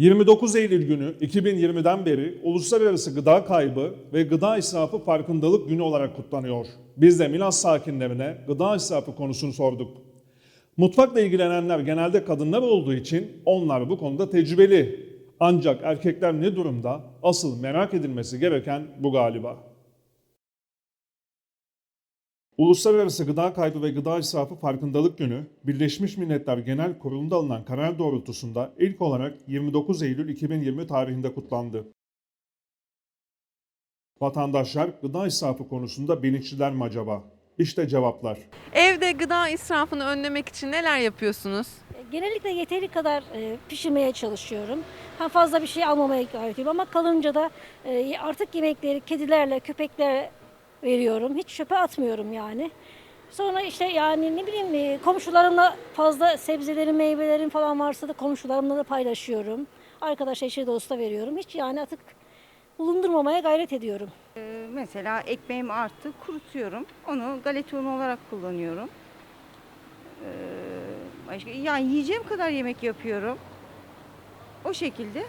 29 Eylül günü 2020'den beri Uluslararası Gıda Kaybı ve Gıda İsrafı Farkındalık Günü olarak kutlanıyor. Biz de Milas sakinlerine gıda israfı konusunu sorduk. Mutfakla ilgilenenler genelde kadınlar olduğu için onlar bu konuda tecrübeli. Ancak erkekler ne durumda? Asıl merak edilmesi gereken bu galiba. Uluslararası Gıda Kaybı ve Gıda İsrafı Farkındalık Günü, Birleşmiş Milletler Genel Kurulu'nda alınan karar doğrultusunda ilk olarak 29 Eylül 2020 tarihinde kutlandı. Vatandaşlar gıda israfı konusunda bilinçliler mi acaba? İşte cevaplar. Evde gıda israfını önlemek için neler yapıyorsunuz? Genellikle yeteri kadar e, pişirmeye çalışıyorum. Ha fazla bir şey almamaya gayret ediyorum ama kalınca da e, artık yemekleri kedilerle, köpeklerle veriyorum. Hiç çöpe atmıyorum yani. Sonra işte yani ne bileyim e, komşularımla fazla sebzelerin, meyvelerin falan varsa da komşularımla da paylaşıyorum. Arkadaşa, eşe, dosta veriyorum. Hiç yani artık bulundurmamaya gayret ediyorum. Ee, Mesela ekmeğim arttı, kurutuyorum. Onu galeta unu olarak kullanıyorum. Ee, Başka, yani yiyeceğim kadar yemek yapıyorum. O şekilde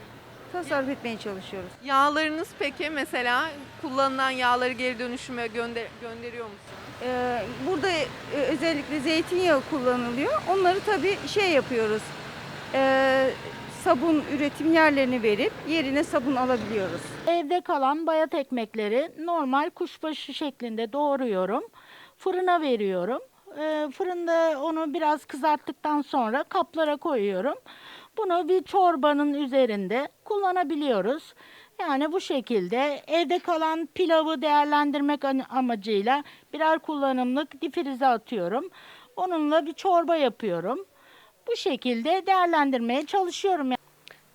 tasarruf etmeye çalışıyoruz. Yağlarınız peki mesela kullanılan yağları geri dönüşüme gönder gönderiyor musunuz? Ee, Burada e, özellikle zeytinyağı kullanılıyor. Onları tabii şey yapıyoruz. Ee, Sabun üretim yerlerini verip yerine sabun alabiliyoruz. Evde kalan bayat ekmekleri normal kuşbaşı şeklinde doğruyorum. Fırına veriyorum. Ee, fırında onu biraz kızarttıktan sonra kaplara koyuyorum. Bunu bir çorbanın üzerinde kullanabiliyoruz. Yani bu şekilde evde kalan pilavı değerlendirmek amacıyla birer kullanımlık difrize atıyorum. Onunla bir çorba yapıyorum. Bu şekilde değerlendirmeye çalışıyorum.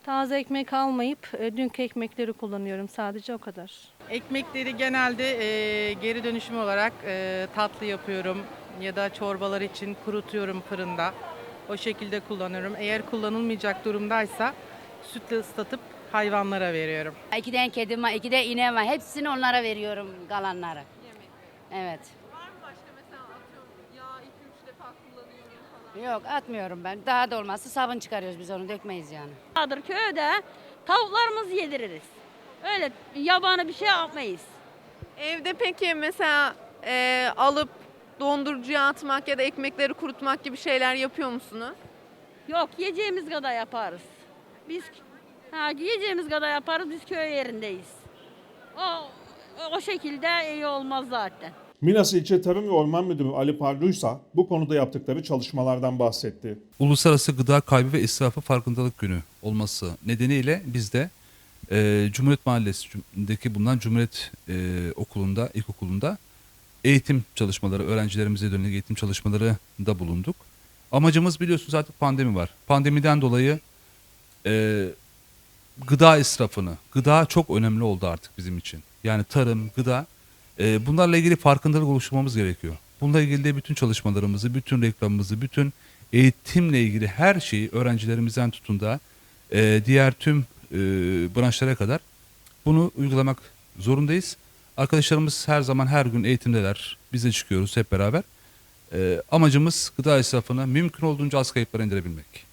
Taze ekmek almayıp e, dünkü ekmekleri kullanıyorum sadece o kadar. Ekmekleri genelde e, geri dönüşüm olarak e, tatlı yapıyorum ya da çorbalar için kurutuyorum fırında. O şekilde kullanıyorum. Eğer kullanılmayacak durumdaysa sütle ıslatıp hayvanlara veriyorum. İki tane kedim var, iki de ineğim var. Hepsini onlara veriyorum kalanları. Evet. Var mı başka mesela atıyorum yağ 2-3 defa kullanıyorum falan? Yok atmıyorum ben. Daha da olmazsa sabun çıkarıyoruz biz onu dökmeyiz yani. vardır köyde tavuklarımızı yediririz. Öyle yabani bir şey yapmayız. Evde peki mesela e, alıp dondurucuya atmak ya da ekmekleri kurutmak gibi şeyler yapıyor musunuz? Yok yiyeceğimiz kadar yaparız. Biz ha, yiyeceğimiz kadar yaparız biz köy yerindeyiz. O o şekilde iyi olmaz zaten. Milas İlçe Tarım ve Orman Müdürü Ali Parluysa bu konuda yaptıkları çalışmalardan bahsetti. Uluslararası Gıda Kaybı ve İsrafı Farkındalık Günü olması nedeniyle biz de e, Cumhuriyet Mahallesi'ndeki bulunan Cumhuriyet e, Okulu'nda, ilkokulunda eğitim çalışmaları, öğrencilerimize dönük eğitim çalışmaları da bulunduk. Amacımız biliyorsunuz artık pandemi var. Pandemiden dolayı e, gıda israfını, gıda çok önemli oldu artık bizim için. Yani tarım, gıda, e, bunlarla ilgili farkındalık oluşturmamız gerekiyor. Bununla ilgili de bütün çalışmalarımızı, bütün reklamımızı, bütün eğitimle ilgili her şeyi öğrencilerimizden tutun da e, diğer tüm e, branşlara kadar bunu uygulamak zorundayız. Arkadaşlarımız her zaman her gün eğitimdeler. Biz de çıkıyoruz hep beraber. E, amacımız gıda israfını mümkün olduğunca az kayıplara indirebilmek.